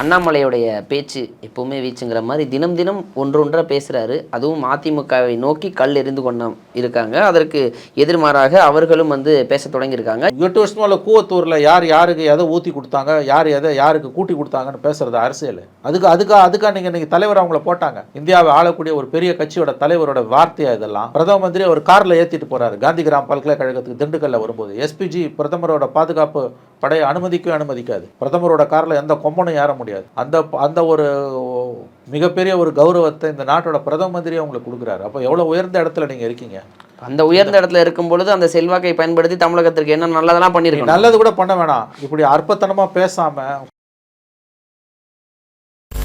அண்ணாமலையுடைய பேச்சு எப்பவுமே வீச்சுங்கிற மாதிரி தினம் தினம் ஒன்றொன்றா பேசுகிறாரு அதுவும் அதிமுகவை நோக்கி கல் எரிந்து கொண்ட இருக்காங்க. அதற்கு எதிர்மாறாக அவர்களும் வந்து பேச தொடங்கியிருக்காங்க. எட்டு வருஷமா கூவத்தூரில் யார் யாருக்கு எதை ஊற்றி கொடுத்தாங்க யார் எதை யாருக்கு கூட்டி கொடுத்தாங்கன்னு பேசுறது அரசியல். அதுக்கு அதுக்காக அதுக்காக நீங்கள் இன்றைக்கி தலைவர் அவங்கள போட்டாங்க. இந்தியாவை ஆளக்கூடிய ஒரு பெரிய கட்சியோட தலைவரோட வார்த்தையாக இதெல்லாம். பிரதம மந்திரி ஒரு காரில் ஏற்றிட்டு போகிறார் காந்தி கிராம் பல்கலைக்கழகத்துக்கு திண்டுக்கல்ல வரும்போது. எஸ்பிஜி பிரதமரோட பாதுகாப்பு படையை அனுமதிக்கவே அனுமதிக்காது. பிரதமரோட காரில் எந்த கொம்பனும் ஏற முடியாது. அந்த அந்த ஒரு மிகப்பெரிய ஒரு கௌரவத்தை இந்த நாட்டோட பிரதம மந்திரி அவங்களுக்கு கொடுக்குறாரு. அப்போ எவ்வளோ உயர்ந்த இடத்துல நீங்கள் இருக்கீங்க? அந்த உயர்ந்த இடத்துல இருக்கும் பொழுது அந்த செல்வாக்கை பயன்படுத்தி தமிழகத்திற்கு என்ன நல்லதெல்லாம் பண்ணியிருக்கணும்? நல்லது கூட பண்ண வேணாம். இப்படி அற்பத்தனமா பேசாம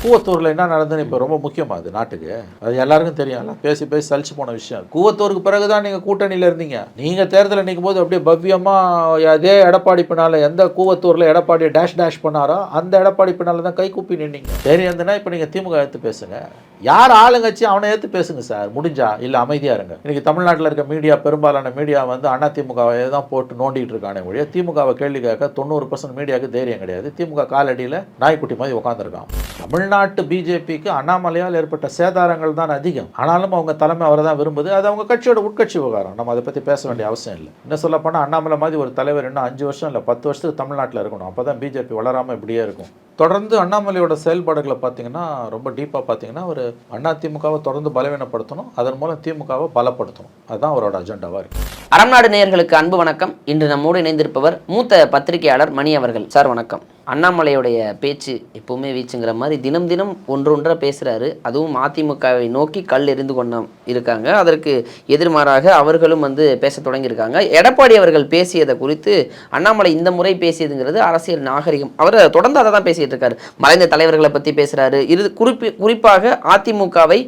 கூவத்தூரில் என்ன நடந்ததுன்னு இப்போ ரொம்ப முக்கியமாக அது நாட்டுக்கு? அது எல்லாருக்கும் தெரியும்ல. பேசி பேசி சலிச்சு போன விஷயம். கூவத்தூருக்கு பிறகு தான் நீங்கள் கூட்டணியில் இருந்தீங்க. நீங்கள் தேர்தலில் நிற்கும் போது அப்படியே பவ்யமாக அதே எடப்பாடி பின்னால் எந்த கூவத்தூரில் எடப்பாடி டேஷ் டேஷ் பண்ணாரோ அந்த எடப்பாடி பின்னால் தான் கை கூப்பி நின்னீங்க. சரி இருந்ததுன்னா இப்போ நீங்கள் திமுக எடுத்து பேசுங்க. யார் ஆளுங்கட்சி அவனை ஏற்று பேசுங்க சார்? முடிஞ்சா? இல்லை அமைதியாக இருங்க. இன்றைக்கி தமிழ்நாட்டில் இருக்க மீடியா பெரும்பாலான மீடியா வந்து அண்ணா திமுகவை தான் போட்டு நோண்டிட்டு இருக்கானே ஒழிய திமுகவை கேள்வி கேட்க தொண்ணூறு பர்சன்ட் மீடியாவுக்கு தைரியம் கிடையாது. திமுக காலடியில் நாய்க்குட்டி மாதிரி உட்காந்துருக்கான் தமிழ் தமிழ்நாட்டு பிஜேபிக்கு அண்ணாமலையால் ஏற்பட்ட சேதாரங்கள் தான் அதிகம். ஆனாலும் அவங்க தலைமை அவரை தான் விரும்புது. அது அவங்க கட்சியோட உட்கட்சி விவகாரம். நம்ம அதை பற்றி பேச வேண்டிய அவசியம் இல்லை. என்ன சொல்லப்போனால் அண்ணாமலை மாதிரி ஒரு தலைவர் இன்னும் அஞ்சு வருஷம் இல்லை பத்து வருஷத்துக்கு தமிழ்நாட்டில் இருக்கணும். அப்போ தான் பிஜேபி வளராமல் இப்படியே இருக்கும். தொடர்ந்து அண்ணாமலையோட செயல்பாடுகளை பார்த்தீங்கன்னா ரொம்ப டீப்பாக பார்த்தீங்கன்னா ஒரு அண்ணா திமுகவை தொடர்ந்து பலவீனப்படுத்தணும். அதன் மூலம் திமுகவை பலப்படுத்தணும். அதுதான் அவரோட அஜெண்டாவாக இருக்கு. அறம்நாடு நேயர்களுக்கு அன்பு வணக்கம். இன்று நம்மோடு இணைந்திருப்பவர் மூத்த பத்திரிகையாளர் மணி அவர்கள். சார் வணக்கம். அண்ணாமலையுடைய பேச்சு எப்பவுமே வீச்சுங்கிற மாதிரி தினம் தினம் ஒன்றொன்றாக பேசுகிறாரு அதுவும் அதிமுகவை நோக்கி கல் எறிந்து கொண்டு இருக்காங்க. அதற்கு எதிர்மாறாக அவர்களும் வந்து பேச தொடங்கியிருக்காங்க. எடப்பாடி அவர்கள் பேசியதை குறித்து அண்ணாமலை இந்த முறை பேசியதுங்கிறது அரசியல் நாகரிகம். அவர் தொடர்ந்து அதை தான் பேசிகிட்டு இருக்காரு. மறைந்த தலைவர்களை பற்றி பேசுகிறாரு இது குறிப்பி குறிப்பாக அதிமுகவை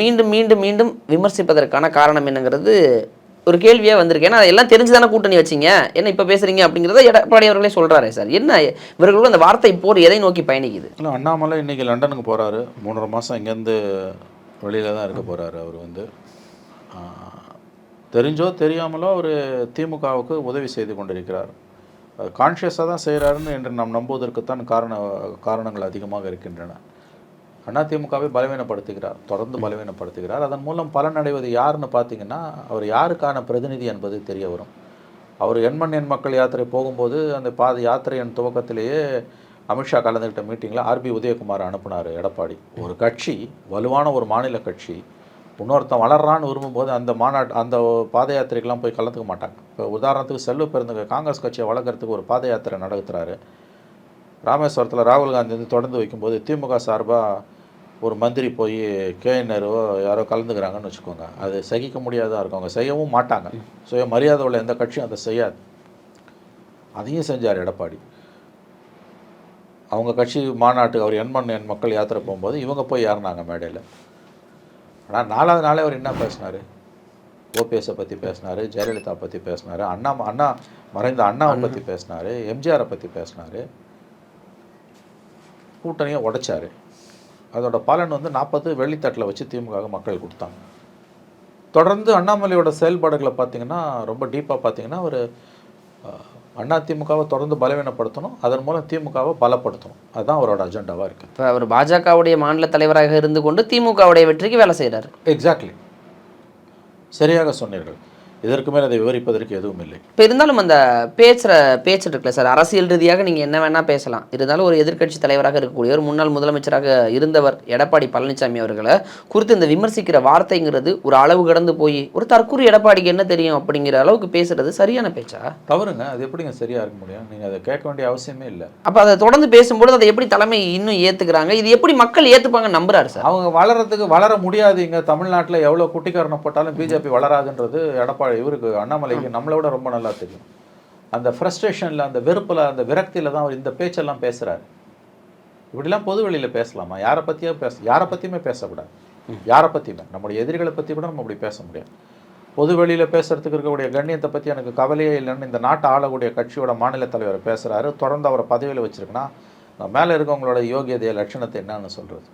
மீண்டும் மீண்டும் மீண்டும் விமர்சிப்பதற்கான காரணம் என்னங்கிறது ஒரு கேள்வியாக வந்திருக்கு. ஏன்னா எல்லாம் தெரிஞ்சு தானே கூட்டணி வச்சீங்க? என்ன இப்போ பேசுறீங்க அப்படிங்கிறத எடப்பாடி அவர்களே சொல்கிறாரு சார். என்ன இவர்களோட அந்த வார்த்தை போர் எதை நோக்கி பயணிக்குது? இல்லை அண்ணாமலை இன்னைக்கு லண்டனுக்கு போகிறாரு மூன்றரை மாதம் இங்கேருந்து வெளியில் தான் இருக்க போகிறாரு அவர் வந்து. தெரிஞ்சோ தெரியாமலோ அவர் திமுகவுக்கு உதவி செய்து கொண்டிருக்கிறார். கான்ஷியஸாக தான் செய்கிறாருன்னு என்று நாம் நம்புவதற்குத்தான் காரண காரணங்கள் அதிகமாக இருக்கின்றன. அதிமுகவை பலவீனப்படுத்துகிறார் தொடர்ந்து பலவீனப்படுத்துகிறார். அதன் மூலம் பலனடைவது யாருன்னு பார்த்தீங்கன்னா அவர் யாருக்கான பிரதிநிதி என்பது தெரிய வரும். அவர் எண்மண் எண் மக்கள் யாத்திரை போகும்போது அந்த பாத யாத்திரையின் துவக்கத்திலேயே அமித்ஷா கலந்துக்கிட்ட மீட்டிங்கில் ஆர்பி உதயகுமார் அனுப்புனார் எடப்பாடி. ஒரு கட்சி வலுவான ஒரு மாநில கட்சி இன்னொருத்தன் வளர்றான்னு விரும்பும்போது அந்த மாநாட்டு அந்த பாத யாத்திரைக்கெல்லாம் போய் கலந்துக்க மாட்டாங்க. இப்போ உதாரணத்துக்கு செல்வ பெருந்தக காங்கிரஸ் கட்சியை வளர்க்குறதுக்கு ஒரு பாத யாத்திரை நடத்துகிறாரு ராமேஸ்வரத்தில் ராகுல் காந்தி வந்து தொடர்ந்து வைக்கும்போது திமுக சார்பாக ஒரு மந்திரி போய் கே நேருவோ யாரோ கலந்துக்கிறாங்கன்னு வச்சுக்கோங்க. அது சகிக்க முடியாதா இருக்கும். அவங்க செய்யவும் மாட்டாங்க. சுய மரியாதை உள்ள எந்த கட்சியும் அதை செய்யாது. அதையும் செஞ்சார் எடப்பாடி. அவங்க கட்சி மாநாட்டு அவர் எண்மண் எண் மக்கள் யாத்திரை போகும்போது இவங்க போய் ஏறினாங்க மேடையில். ஆனால் நாலாவது நாளே அவர் என்ன பேசினார்? ஓபிஎஸை பற்றி பேசினார் ஜெயலலிதா பற்றி பேசினார் அண்ணா அண்ணா மறைந்த அண்ணாவை பற்றி பேசினார் எம்ஜிஆரை பற்றி பேசினார். கூட்டணியை உடைச்சாரு. அதோட பலன் வந்து நாற்பது வெள்ளித்தட்டில் வச்சு திமுக மக்கள் கொடுத்தாங்க. தொடர்ந்து அண்ணாமலையோட செயல்பாடுகளை பார்த்தீங்கன்னா ரொம்ப டீப்பாக பார்த்தீங்கன்னா ஒரு அண்ணா திமுகவை தொடர்ந்து பலவீனப்படுத்தணும். அதன் மூலம் திமுகவை பலப்படுத்தணும். அதுதான் அவரோட அஜெண்டாவாக இருக்குது இப்போ அவர் பாஜகவுடைய மாநில தலைவராக இருந்து கொண்டு திமுகவுடைய வெற்றிக்கு வேலை செய்கிறாரு எக்ஸாக்ட்லி சரியாக சொன்னீர்கள். இதற்கு மேல் அதை விவரிப்பதற்கு எதுவும் இல்லை. இப்போ இருந்தாலும் அந்த பேசுகிற பேச்சு இருக்குல்ல சார் அரசியல் ரீதியாக நீங்கள் என்ன வேணால் பேசலாம். இருந்தாலும் ஒரு எதிர்க்கட்சி தலைவராக இருக்கக்கூடிய ஒரு முன்னாள் முதலமைச்சராக இருந்தவர் எடப்பாடி பழனிசாமி அவர்களை குறித்து இந்த விமர்சிக்கிற வார்த்தைங்கிறது ஒரு அளவு கடந்து போய் ஒரு தற்கூரி எடப்பாடிக்கு என்ன தெரியும் அப்படிங்கிற அளவுக்கு பேசுறது சரியான பேச்சா? தவறுங்க. அது எப்படிங்க சரியாக இருக்க முடியும்? நீங்கள் அதை கேட்க வேண்டிய அவசியமே இல்லை. அப்போ அதை தொடர்ந்து பேசும்பொழுது அதை எப்படி தலைமை இன்னும் ஏற்றுக்கிறாங்க இது எப்படி மக்கள் ஏற்றுப்பாங்க நம்புறாரு சார்? அவங்க வளர்றதுக்கு வளர முடியாது இங்கே தமிழ்நாட்டில் எவ்வளோ குட்டிக்காரனை போட்டாலும் பிஜேபி வளராதுன்றது எடப்பாடி இவருக்கு அண்ணாமலைக்கு நம்மளை விட ரொம்ப நல்லா தெரியும். அந்த ஃப்ரஸ்ட்ரேஷனில் அந்த வெறுப்பில் அந்த விரக்தியில் தான் அவர் இந்த பேச்செல்லாம் பேசுகிறாரு இப்படிலாம் பொது வெளியில் பேசலாமா? யாரை பற்றியும் பேச யாரை பற்றியுமே பேசக்கூடாது. யாரை பற்றியுமே நம்முடைய எதிரிகளை பற்றி கூட நம்ம அப்படி பேச முடியாது. பொது வெளியில் பேசுறதுக்கு இருக்கக்கூடிய கண்ணியத்தை பற்றி எனக்கு கவலையே இல்லைன்னு இந்த நாட்டை ஆளக்கூடிய கட்சியோட மாநில தலைவர் பேசுகிறாரு தொடர்ந்து அவரை பதவியில் வச்சிருக்குன்னா மேலே இருக்கவங்களோட யோகியதைய லட்சணத்தை என்னன்னு சொல்கிறது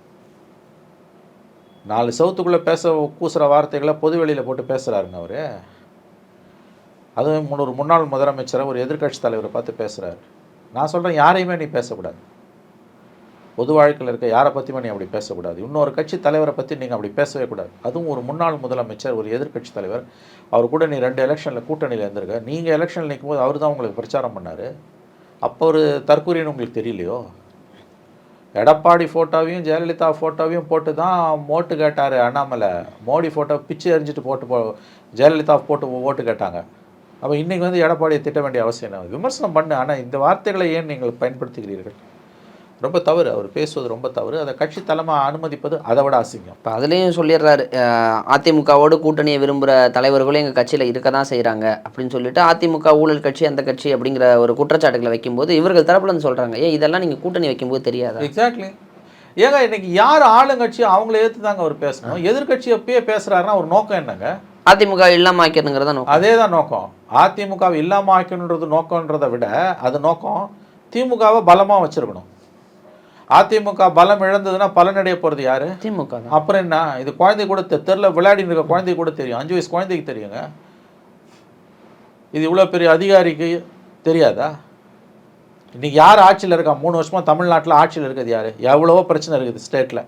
நாலு சவுத்துக்குள்ளே பேச கூசுகிற வார்த்தைகளை பொது வெளியில் போட்டு பேசுகிறாருங்க அவர். அதுவும் ஒரு முன்னாள் முதலமைச்சரை ஒரு எதிர்க்கட்சி தலைவரை பார்த்து பேசுகிறார் நான் சொல்கிறேன் யாரையுமே நீ பேசக்கூடாது. பொது வாழ்க்கையில் இருக்க யாரை பற்றியுமே நீ அப்படி பேசக்கூடாது. இன்னொரு கட்சி தலைவரை பற்றி நீங்கள் அப்படி பேசவே கூடாது. அதுவும் ஒரு முன்னாள் முதலமைச்சர் ஒரு எதிர்க்கட்சி தலைவர் அவர் கூட நீ ரெண்டு எலெக்ஷனில் கூட்டணியில் இருந்திருக்க. நீங்கள் எலெக்ஷனில் நிற்கும்போது அவர் தான் உங்களுக்கு பிரச்சாரம் பண்ணார். அப்போ ஒரு தற்கூரின்னு உங்களுக்கு தெரியலையோ? எடப்பாடி ஃபோட்டோவையும் ஜெயலலிதா ஃபோட்டோவையும் போட்டு தான் ஓட்டு கேட்டார் அண்ணாமலை. மோடி ஃபோட்டோ பிச்சு எறிஞ்சிட்டு போட்டு போ ஜெயலலிதா போட்டு ஓட்டு கேட்டாங்க. அப்போ இன்றைக்கி வந்து எடப்பாடியை திட்ட வேண்டிய அவசியம் என்ன? விமர்சனம் பண்ணு. ஆனால் இந்த வார்த்தைகளை ஏன் நீங்கள் பயன்படுத்துகிறீர்கள்? ரொம்ப தவறு. அவர் பேசுவது ரொம்ப தவறு. அதை கட்சி தலைமை அனுமதிப்பது அதை விட அசிங்கம். இப்போ அதுலேயும் சொல்லிடுறாரு. அதிமுகவோடு கூட்டணியை விரும்புகிற தலைவர்களும் எங்கள் கட்சியில் இருக்க தான் செய்கிறாங்க அப்படின்னு சொல்லிட்டு அதிமுக ஊழல் கட்சி அந்த கட்சி அப்படிங்கிற ஒரு குற்றச்சாட்டுகளை வைக்கும்போது இவர்கள் தரப்புல இருந்து சொல்கிறாங்க ஏன் இதெல்லாம் நீங்கள் கூட்டணி வைக்கும்போது தெரியாதா? எக்ஸாக்ட்லி ஏங்க இன்னைக்கு யார் ஆளுங்கட்சி அவங்கள ஏற்று தாங்க அவர் பேசணும். எதிர்கட்சி எப்பயே பேசுறாருன்னா ஒரு நோக்கம் என்னங்க? அதிமுக இல்லாமல் ஆக்கிறதுங்கிறத நோக்கம். அதே தான் நோக்கம். அதிமுகவை இல்லாமல் ஆக்கணுன்றது நோக்கன்றதை விட அது நோக்கம் திமுகவை பலமாக வச்சிருக்கணும். அதிமுக பலம் இழந்ததுன்னா பலனடைய போகிறது யாரு? திமுக அப்புறம் என்ன? இது குழந்தை கூட தெருல விளையாடின்னு இருக்க குழந்தை கூட தெரியும். அஞ்சு வயசு குழந்தைக்கு தெரியுங்க. இது இவ்வளோ பெரிய அதிகாரிக்கு தெரியாதா? இன்னைக்கு யார் ஆட்சியில் இருக்கா? மூணு வருஷமா தமிழ்நாட்டில் ஆட்சியில் இருக்குது யார்? எவ்வளவோ பிரச்சனை இருக்குது ஸ்டேட்டில்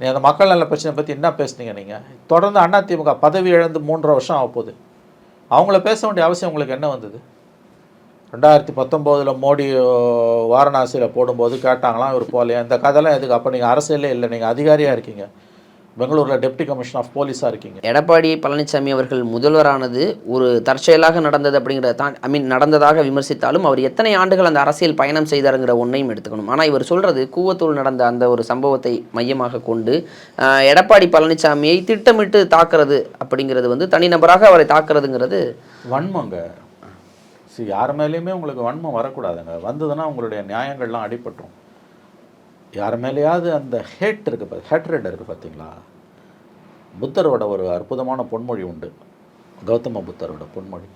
அந்த மக்கள் நல பிரச்சனை பற்றி என்ன பேசுனீங்க நீங்கள் தொடர்ந்து அதிமுக பதவி இழந்து மூன்றரை வருஷம் ஆக போகுது. அவங்கள பேச வேண்டிய அவசியம் உங்களுக்கு என்ன வந்தது? ரெண்டாயிரத்தி பத்தொம்போதில் மோடி வாரணாசியில் போடும்போது கேட்டாங்களாம் இவர் போகலையா? இந்த கதைலாம் எதுக்கு? அப்போ நீங்கள் அரசியலே இல்லை. நீங்கள் அதிகாரியாக இருக்கீங்க. பெங்களூரில் டெப்டி கமிஷனர் ஆஃப் போலீஸாக இருக்கீங்க. எடப்பாடி பழனிசாமி அவர்கள் முதல்வரானது ஒரு தற்செயலாக நடந்தது அப்படிங்கிறத தான் ஐ மீன் நடந்ததாக விமர்சித்தாலும் அவர் எத்தனை ஆண்டுகள் அந்த அரசியல் பயணம் செய்தாருங்கிற ஒன்றையும் எடுத்துக்கணும். ஆனால் இவர் சொல்றது கூவத்தூர் நடந்த அந்த ஒரு சம்பவத்தை மையமாக கொண்டு எடப்பாடி பழனிசாமியை திட்டமிட்டு தாக்குறது அப்படிங்கிறது வந்து தனிநபராக அவரை தாக்குறதுங்கிறது வன்மங்க. யார் மேலேயுமே உங்களுக்கு வன்மம் வரக்கூடாதுங்க. வந்ததுன்னா உங்களுடைய நியாயங்கள்லாம் அடிபட்டுரும். யார் மேலேயாவது அந்த ஹேட் இருக்குது ஹேட்ரேட் இருக்குது பார்த்தீங்களா? புத்தரோட ஒரு அற்புதமான பொன்மொழி உண்டு. கௌதம புத்தரோட பொன்மொழி.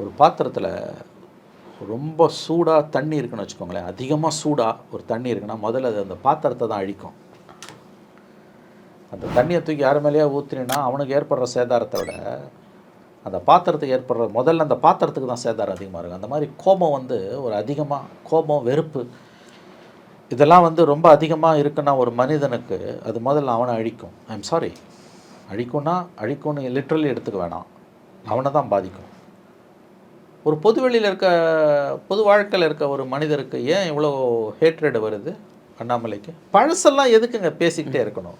ஒரு பாத்திரத்தில் ரொம்ப சூடாக தண்ணி இருக்குன்னு வச்சுக்கோங்களேன் அதிகமாக சூடாக ஒரு தண்ணி இருக்குன்னா முதல்ல அது அந்த பாத்திரத்தை தான் அழிக்கும். அந்த தண்ணியை தூக்கி யார் மேலேயா ஊற்றினா அவனுக்கு ஏற்படுற சேதாரத்தை விட அந்த பாத்திரத்துக்கு ஏற்படுற முதல்ல அந்த பாத்திரத்துக்கு தான் சேதாரம் அதிகமாக இருக்கும். அந்த மாதிரி கோபம் வந்து ஒரு அதிகமாக கோபம் வெறுப்பு இதெல்லாம் வந்து ரொம்ப அதிகமாக இருக்குன்னா ஒரு மனிதனுக்கு அது முதல்ல அவனை அழிக்கும். ஐம் சாரி அழிக்கும்னா அழிக்கும்னு லிட்ரலி எடுத்துக்க வேணாம். அவனை தான் பாதிக்கும். ஒரு பொது வெளியில் இருக்க பொது வாழ்க்கையில் இருக்க ஒரு மனிதருக்கு ஏன் இவ்வளோ ஹேட்ரேடு வருது? அண்ணாமலைக்கு? பழசெல்லாம் எதுக்குங்க பேசிக்கிட்டே இருக்கணும்?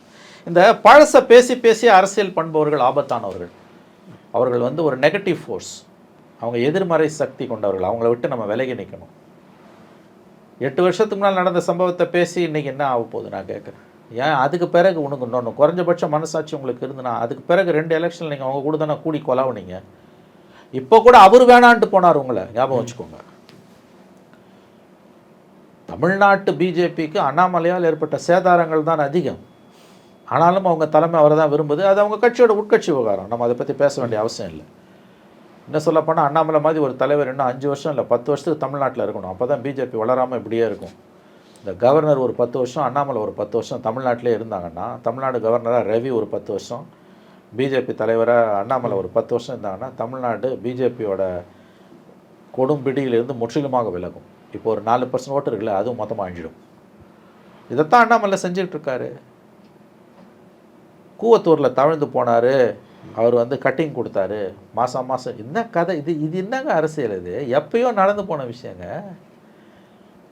இந்த பழசை பேசி பேசி அரசியல் பண்பவர்கள் ஆபத்தானவர்கள். அவர்கள் வந்து ஒரு நெகட்டிவ் ஃபோர்ஸ் அவங்க எதிர்மறை சக்தி கொண்டவர்கள். அவங்கள விட்டு நம்ம விலகி நிற்கணும் எட்டு வருஷத்துக்கு முன்னால் நடந்த சம்பவத்தை பேசி இன்னைக்கு என்ன ஆக போகுது நான் கேட்குறேன். ஏன்? அதுக்கு பிறகு உனக்கு இன்னொன்று குறைஞ்சபட்ச மனசாட்சி உங்களுக்கு இருந்துனா அதுக்கு பிறகு ரெண்டு எலெக்ஷனில் நீங்கள் அவங்க கூட தானே கூடி கொலாவுனீங்க. இப்போ கூட அவர் வேணான்ட்டு போனார் உங்களை. ஞாபகம் வச்சுக்கோங்க. தமிழ்நாட்டு பிஜேபிக்கு அண்ணாமலையால் ஏற்பட்ட சேதாரங்கள் தான் அதிகம். ஆனாலும் அவங்க தலைமை அவரை தான் விரும்புது. அது அவங்க கட்சியோட உட்கட்சி விவகாரம். நம்ம அதை பற்றி பேச வேண்டிய அவசியம் இல்லை. இன்னும் சொல்லப்போனால் அண்ணாமலை மாதிரி ஒரு தலைவர் இன்னும் அஞ்சு வருஷம் இல்லை பத்து வருஷத்துக்கு தமிழ்நாட்டில் இருக்கணும். அப்போ தான் பிஜேபி வளராமல் இப்படியே இருக்கும். இந்த கவர்னர் ஒரு பத்து வருஷம் அண்ணாமலை ஒரு பத்து வருஷம் தமிழ்நாட்டிலே இருந்தாங்கன்னா தமிழ்நாடு கவர்னராக ரவி ஒரு பத்து வருஷம் பிஜேபி தலைவராக அண்ணாமலை ஒரு பத்து வருஷம் இருந்தாங்கன்னா தமிழ்நாடு பிஜேபியோட கொடும்பிடியிலிருந்து முற்றிலுமாக விலகும். இப்போ ஒரு நாலு பர்சன்ட் ஓட்டு இருக்குல்ல அதுவும் மொத்தமாக அழிஞ்சிடும். இதைத்தான் அண்ணாமலை செஞ்சுக்கிட்டு இருக்காரு. கூவத்தூரில் தவழ்ந்து போனார். அவர் வந்து கட்டிங் கொடுத்தாரு. மாதம் மாதம் என்ன கதை? இது இது என்னங்க அரசியல் இது? எப்பயோ நடந்து போன விஷயங்க.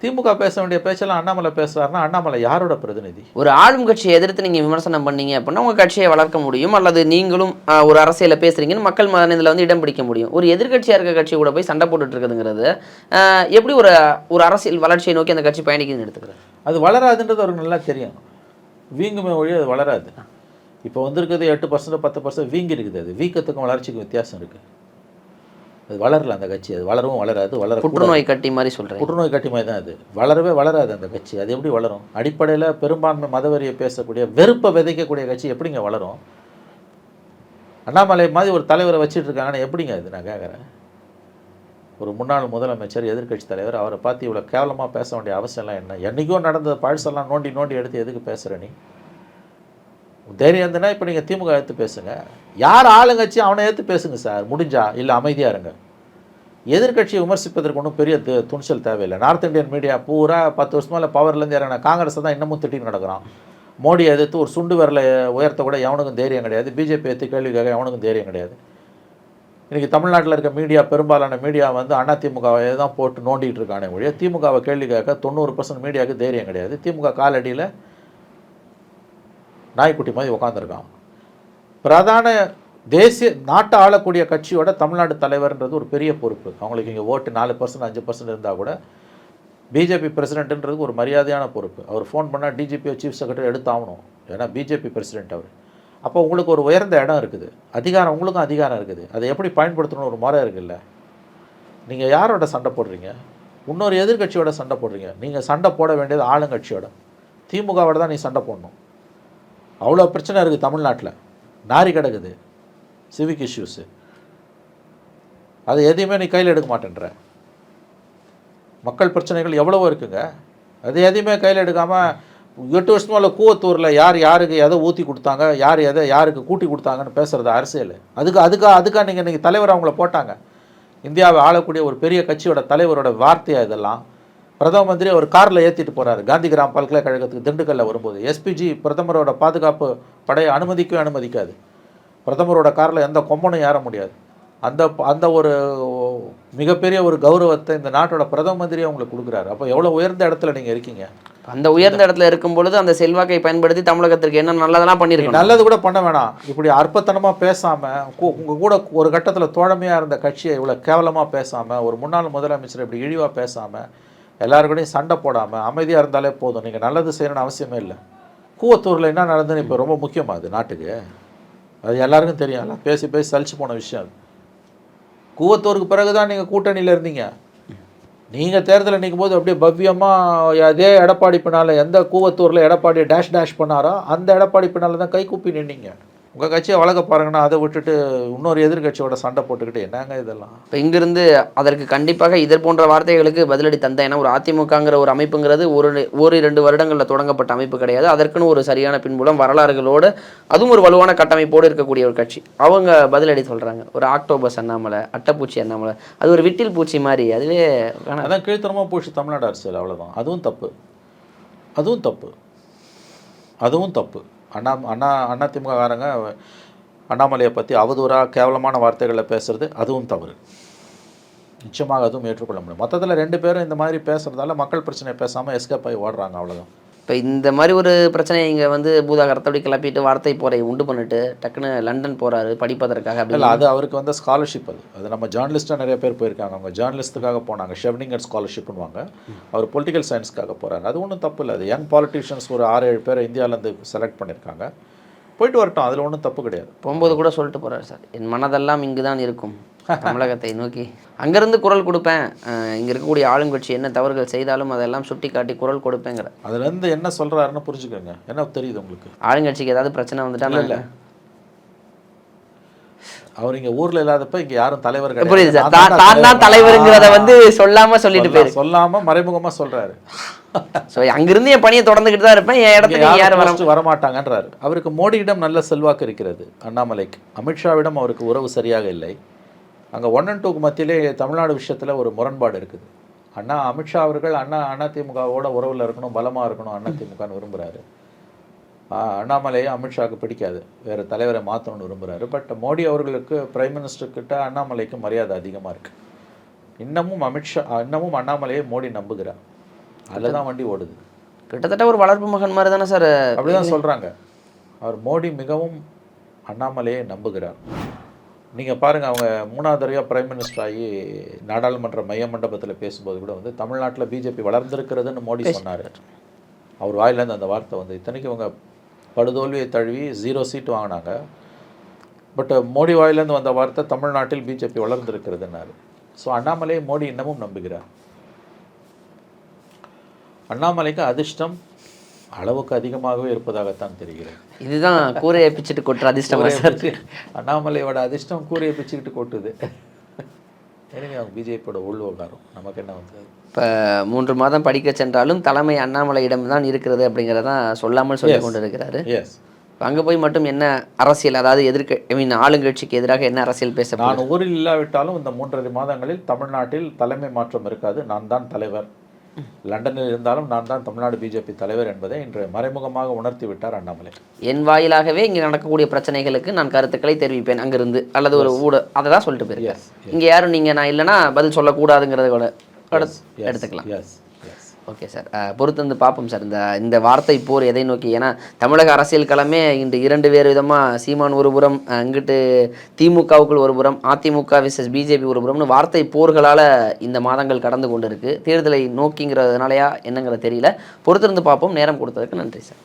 திமுக பேச வேண்டிய பேச்செல்லாம் அண்ணாமலை பேசுறாருன்னா அண்ணாமலை யாரோட பிரதிநிதி? ஒரு ஆளும் கட்சியை எதிர்த்து நீங்கள் விமர்சனம் பண்ணீங்க அப்படின்னா உங்கள் கட்சியை வளர்க்க முடியும். அல்லது நீங்களும் ஒரு அரசியலை பேசுறீங்கன்னு மக்கள் மனதில் வந்து இடம் பிடிக்க முடியும். ஒரு எதிர்க்கட்சியாக இருக்க கட்சி கூட போய் சண்டை போட்டுட்டு இருக்குதுங்கிறது எப்படி ஒரு ஒரு அரசியல் வளர்ச்சியை நோக்கி அந்த கட்சி பயணிக்குதுன்னு எடுத்துக்கிறேன் அது வளராதுன்றது அவருக்கு நல்லா தெரியும். வீங்குமே ஒழி அது வளராது. இப்போ வந்திருக்கிறது எட்டு பர்சன்ட் பத்து பர்சன்ட் வீங்கி இருக்குது அது வீக்கத்துக்கும் வளர்ச்சிக்கும் வித்தியாசம் இருக்குது அது வளரல அந்த கட்சி. அது வளரவும் வளராது வளர புற்றுநோய் கட்டி மாதிரி சொல்கிறேன் புற்றுநோய் கட்டி மாதிரி தான் அது. வளரவே வளராது அந்த கட்சி. அது எப்படி வளரும்? அடிப்படையில் பெரும்பான்மை மதவெறியை பேசக்கூடிய வெறுப்பை விதைக்கக்கூடிய கட்சி எப்படிங்க வளரும்? அண்ணாமலை மாதிரி ஒரு தலைவரை வச்சுட்டு இருக்காங்கன்னா எப்படிங்க அது நான் கேட்குறேன். ஒரு முன்னாள் முதலமைச்சர் எதிர்க்கட்சி தலைவர் அவரை பார்த்து இவ்வளோ கேவலமாக பேச வேண்டிய அவசியம்லாம் என்ன? என்றைக்கோ நடந்த பழசெல்லாம் நோண்டி நோண்டி எடுத்து எதுக்கு பேசுகிற நீ? தைரியம் இருந்ததுன்னா இப்போ நீங்கள் திமுக எடுத்து பேசுங்க. யார் ஆளுங்கட்சி அவனை எடுத்து பேசுங்க சார்? முடிஞ்சா? இல்லை அமைதியாக இருங்க. எதிர்க்கட்சியை விமர்சிப்பதற்கு ஒன்றும் பெரிய து- துணிச்சல் தேவையில்லை. நார்த் இந்தியன் மீடியா பூரா பத்து வருஷமாக இல்லை பவர்லேருந்து இறங்கின காங்கிரஸை தான் இன்னமும் திட்டின்னு நடக்கிறான். மோடியை எதிர்த்து ஒரு சுண்டு விரலை உயர்த்த கூட எவனுக்கும் தைரியம் கிடையாது. பிஜேபி எடுத்து கேள்வி கேட்க எவனுக்கும் தைரியம் கிடையாது. இன்றைக்கி தமிழ்நாட்டில் இருக்க மீடியா பெரும்பாலான மீடியா வந்து அதிமுகவை தான் போட்டு நோண்டிகிட்டு இருக்கானே ஒழிய திமுகவை கேள்வி கேட்க தொண்ணூறு பர்சன்ட் மீடியாவுக்கு தைரியம் கிடையாது. திமுக காலடியில் நாய்க்குட்டி மாதிரி உட்காந்துருக்கான் பிரதான தேசிய நாட்டை ஆளக்கூடிய கட்சியோட தமிழ்நாடு தலைவர்ன்றது ஒரு பெரிய பொறுப்பு. அவங்களுக்கு இங்கே ஓட்டு நாலு பர்சன்ட் அஞ்சு பர்சன்ட் இருந்தால் கூட பிஜேபி பிரசிடென்ட்ன்றது ஒரு மரியாதையான பொறுப்பு. அவர் ஃபோன் பண்ணால் டிஜிபியோ சீஃப் செக்ரட்டரி எடுத்தாகணும். ஏன்னா பிஜேபி பிரசிடென்ட் அவர். அப்போ உங்களுக்கு ஒரு உயர்ந்த இடம் இருக்குது. அதிகாரம் உங்களுக்கும் அதிகாரம் இருக்குது. அதை எப்படி பயன்படுத்தணும் ஒரு முறை இருக்குல்ல. நீங்கள் யாரோட சண்டை போடுறீங்க? இன்னொரு எதிர்கட்சியோட சண்டை போடுறீங்க. நீங்கள் சண்டை போட வேண்டியது ஆளுங்கட்சியோட. திமுகவோட தான் நீ சண்டை போடணும். அவ்வளோ பிரச்சனை இருக்குது தமிழ்நாட்டில். நாரி கிடக்குது. சிவிக் இஷ்யூஸு அது எதையுமே நீ கையில் எடுக்க மாட்டேன்ற. மக்கள் பிரச்சனைகள் எவ்வளவோ இருக்குங்க. அது எதையுமே கையில் எடுக்காமல் எட்டு வருஷமாக கூவத்தூரில் யார் யாருக்கு எதை ஊற்றி கொடுத்தாங்க யார் எதை யாருக்கு கூட்டி கொடுத்தாங்கன்னு பேசுகிறது அரசியல். அதுக்கு அதுக்காக அதுக்காக நீங்கள் இன்றைக்கி தலைவர் அவங்கள போட்டாங்க. இந்தியாவை ஆளக்கூடிய ஒரு பெரிய கட்சியோட தலைவரோட வார்த்தையாக இதெல்லாம்? பிரதம மந்திரி ஒரு காரில் ஏற்றிட்டு போகிறாரு காந்திகிராம் பல்கலைக்கழகத்துக்கு திண்டுக்கல்ல வரும்போது. எஸ்பிஜி பிரதமரோட பாதுகாப்பு படையை அனுமதிக்கவே அனுமதிக்காது. பிரதமரோட காரில் எந்த கொம்பனும் ஏற முடியாது. அந்த அந்த ஒரு மிகப்பெரிய ஒரு கௌரவத்தை இந்த நாட்டோட பிரதம மந்திரி அவங்களுக்கு கொடுக்குறாரு. அப்போ எவ்வளோ உயர்ந்த இடத்துல நீங்கள் இருக்கீங்க? அந்த உயர்ந்த இடத்துல இருக்கும் பொழுது அந்த செல்வாக்கை பயன்படுத்தி தமிழகத்திற்கு என்ன நல்லதெல்லாம் நீ பண்ணியிருக்கணும் நல்லது கூட பண்ண வேணாம். இப்படி அற்பத்தனமாக பேசாமல் உங்கள் கூட ஒரு கட்டத்தில் தோழமையாக இருந்த கட்சியை இவ்வளோ கேவலமாக பேசாமல் ஒரு முன்னாள் முதலமைச்சர் இப்படி இழிவாக பேசாமல் எல்லாருக்கூடையும் சண்டை போடாமல் அமைதியாக இருந்தாலே போதும். நீங்கள் நல்லது செய்யணும்னு அவசியமே இல்லை. கூவத்தூரில் என்ன நடந்ததுன்னு இப்போ ரொம்ப முக்கியமாக அது நாட்டுக்கு? அது எல்லாருக்கும் தெரியும். எல்லாம் பேசி பேசி சலிச்சு போன விஷயம் அது. கூவத்தூருக்கு பிறகு தான் நீங்கள் கூட்டணியில் இருந்தீங்க. நீங்கள் தேர்தலில் நிற்கும் போது அப்படியே பவ்யமாக அதே எடப்பாடி பின்னால் எந்த கூவத்தூரில் எடப்பாடி டேஷ் டேஷ் பண்ணாரோ அந்த எடப்பாடி பின்னால் தான் கை கூப்பி நின்னீங்க. உங்கள் கட்சியை வளர்க்க பாருங்கன்னா அதை விட்டுட்டு இன்னொரு எதிர்க்கட்சியோட சண்டை போட்டுக்கிட்டு என்னங்க இதெல்லாம்? இப்போ இங்கிருந்து அதற்கு கண்டிப்பாக இதர் போன்ற வார்த்தைகளுக்கு பதிலடி தந்த ஏன்னா ஒரு அதிமுகங்கிற ஒரு அமைப்புங்கிறது ஒரு ஒரு இரண்டு வருடங்களில் தொடங்கப்பட்ட அமைப்பு கிடையாது. அதற்குன்னு ஒரு சரியான பின்புலம் வரலாறுகளோடு அதுவும் ஒரு வலுவான கட்டமைப்போடு இருக்கக்கூடிய ஒரு கட்சி. அவங்க பதிலடி சொல்கிறாங்க ஒரு ஆக்டோபஸ் அண்ணாமலை அட்டைப்பூச்சி அண்ணாமலை. அது ஒரு விட்டில் பூச்சி மாதிரி. அதுவே. அதான் கீழ்த்தனமாக போச்சு தமிழ்நாடு அரசியல். அவ்வளோதான் அதுவும் தப்பு. அதுவும் தப்பு. அதுவும் தப்பு. அண்ணா அண்ணா அண்ணா திமுககாரங்க அண்ணாமலையை பற்றி அவதூறாக கேவலமான வார்த்தைகளில் பேசுறது அதுவும் தவறு. நிச்சயமாக அதுவும் ஏற்றுக்கொள்ள முடியும். மொத்தத்தில் ரெண்டு பேரும் இந்த மாதிரி பேசுறதால மக்கள் பிரச்சனையை பேசாமல் எஸ்கேப் ஆகி ஓடுறாங்க அவ்வளோதான் இப்போ இந்த மாதிரி ஒரு பிரச்சனையை இங்கே வந்து பூதாகரத்தோடி கிளப்பிட்டு வார்த்தை போரை உண்டு பண்ணிட்டு டக்குன்னு லண்டன் போகிறாரு படிப்பதற்காக இல்லை அது அவருக்கு வந்து ஸ்காலர்ஷிப் அது. அது நம்ம ஜேர்னலிஸ்ட்டாக நிறைய பேர் போயிருக்காங்க. அவங்க ஜேர்னலிஸ்ட்டுக்காக போனாங்க. ஷெவ்னிங்கர் ஸ்காலர்ஷிப்னுவாங்க அவர் பொலிட்டிக்கல் சயின்ஸ்க்காக போகிறாரு அது ஒன்றும் தப்பு இல்லை. அது யங் பாலிட்டிஷியன்ஸ் ஒரு ஆறு ஏழு பேர் இந்தியாவிலேருந்து செலக்ட் பண்ணியிருக்காங்க போயிட்டு வரட்டும். அதில் ஒன்றும் தப்பு கிடையாது. போகும்போது கூட சொல்லிட்டு போறாரு சார். என் மனதெல்லாம் இங்கு தான் இருக்கும். தமிழகத்தை நோக்கி. அங்கேருந்து குரல் கொடுப்பேன். இங்க இருக்கக்கூடிய ஆளுங்கட்சி என்ன தவறுகள் செய்தாலும் அதெல்லாம் சுட்டி காட்டி குரல் கொடுப்பேங்கிற. அதுலேருந்து என்ன சொல்கிறாருன்னு புரிஞ்சுக்கோங்க. என்ன தெரியுது உங்களுக்கு? ஆளுங்கட்சிக்கு ஏதாவது பிரச்சனை வந்துட்டா இல்லை அவர் இங்கே ஊரில் இல்லாதப்ப இங்கே யாரும் தலைவர் கிடையாது. புரியுது சார். தான் தலைவருங்கிறத வந்து சொல்லாம சொல்லிட்டு போயிரு. சொல்லாமல் மறைமுகமாக சொல்கிறாரு ஸோ அங்கிருந்து என் பணியை தொடர்ந்துக்கிட்டு தான் இருப்பேன். என் இடத்துக்கு யாரும் வர வர வரமாட்டாங்கன்றாரு. அவருக்கு மோடியிடம் நல்ல செல்வாக்கு இருக்கிறது அண்ணாமலைக்கு. அமித்ஷாவிடம் அவருக்கு உறவு சரியாக இல்லை. அங்கே ஒன் அண்ட் டூக்கு மத்தியிலே தமிழ்நாடு விஷயத்தில் ஒரு முரண்பாடு இருக்குது. அண்ணா அமித்ஷா அவர்கள் அண்ணா அதிமுகவோட உறவில் இருக்கணும் பலமாக இருக்கணும் அதிமுகன்னு விரும்புகிறாரு அண்ணாமலையை அமித்ஷாவுக்கு பிடிக்காது. வேறு தலைவரை மாற்றணும்னு விரும்புகிறாரு பட் மோடி அவர்களுக்கு பிரைம் மினிஸ்டர் கிட்ட அண்ணாமலைக்கு மரியாதை அதிகமாக இருக்குது இன்னமும் அமித்ஷா இன்னமும் அண்ணாமலையை மோடி நம்புகிறார். அதில் தான் வண்டி ஓடுது. கிட்டத்தட்ட ஒரு வளர்ப்பு மகன் மாதிரி தானே சார் அப்படிதான் சொல்றாங்க. அவர் மோடி மிகவும் அண்ணாமலையை நம்புகிறார். நீங்க பாருங்க அவங்க மூணாவது தடவையாக பிரைம் மினிஸ்டர் ஆகி நாடாளுமன்ற மைய மண்டபத்தில் பேசும்போது கூட வந்து தமிழ்நாட்டில் பிஜேபி வளர்ந்திருக்கிறதுன்னு மோடி சொன்னார். அவர் வாயிலேருந்து அந்த வார்த்தை வந்து இத்தனைக்கு இவங்க படுதோல்வியை தழுவி ஜீரோ சீட் வாங்கினாங்க. பட் மோடி வாயிலேருந்து வந்த வார்த்தை தமிழ்நாட்டில் பிஜேபி வளர்ந்திருக்கிறதுனாரு ஸோ அண்ணாமலையை மோடி இன்னமும் நம்புகிறார். அண்ணாமலைக்கு அதிர்ஷ்டம் அளவுக்கு அதிகமாகவே இருப்பதாகத்தான் தெரிகிறது. இதுதான் கூரையை பிச்சுட்டு கொட்டுற அதிர்ஷ்டம் சார் அண்ணாமலையோட அதிர்ஷ்டம் கூரையை பிச்சுக்கிட்டு கொட்டுது. எனவே அவங்க பிஜேபியோட உள்விவகாரம் நமக்கு என்ன வந்தது இப்போ மூன்று மாதம் படிக்க சென்றாலும் தலைமை அண்ணாமலையிடம் தான் இருக்கிறது அப்படிங்கிறதான் சொல்லாமல் சொல்லி கொண்டு இருக்கிறாரு எஸ் அங்கே போய் மட்டும் என்ன அரசியல் அதாவது எதிர்க்க ஐ மீன் ஆளுங்கட்சிக்கு எதிராக என்ன அரசியல் பேச நான் ஊரில் இல்லாவிட்டாலும் இந்த மூன்றரை மாதங்களில் தமிழ்நாட்டில் தலைமை மாற்றம் இருக்காது. நான் தான் தலைவர். லண்டனில் இருந்தாலும் நான் தான் தமிழ்நாடு பிஜேபி தலைவர் என்பதை இன்று மறைமுகமாக உணர்த்தி விட்டார் அண்ணாமலை. என் வாயிலாகவே இங்கே நடக்கக்கூடிய பிரச்சனைகளுக்கு நான் கருத்துக்களை தெரிவிப்பேன் அங்கிருந்து அல்லது ஒரு ஊட அதை தான் சொல்லிட்டு போயிருக்கேன். இங்கே யாரும் நீங்கள் நான் இல்லைன்னா பதில் சொல்லக்கூடாதுங்கிறத கூட எடுத்துக்கலாம். எஸ் ஓகே சார் பொறுத்து வந்து பார்ப்போம் சார் இந்த இந்த வார்த்தை போர் எதை நோக்கி? ஏன்னா தமிழக அரசியல் களமே இன்று இரண்டு வேறு விதமாக சீமான் ஒரு புறம் இங்கிட்டு திமுகவுக்குள் ஒரு புறம் அதிமுக விசஸ் பிஜேபி ஒரு புறம்னு வார்த்தை போர்களால் இந்த மாதங்கள் கடந்து கொண்டு இருக்குது தேர்தலை நோக்கிங்கிறதுனாலயா என்னங்கிறத தெரியல. பொறுத்திருந்து பார்ப்போம். நேரம் கொடுத்ததுக்கு நன்றி சார்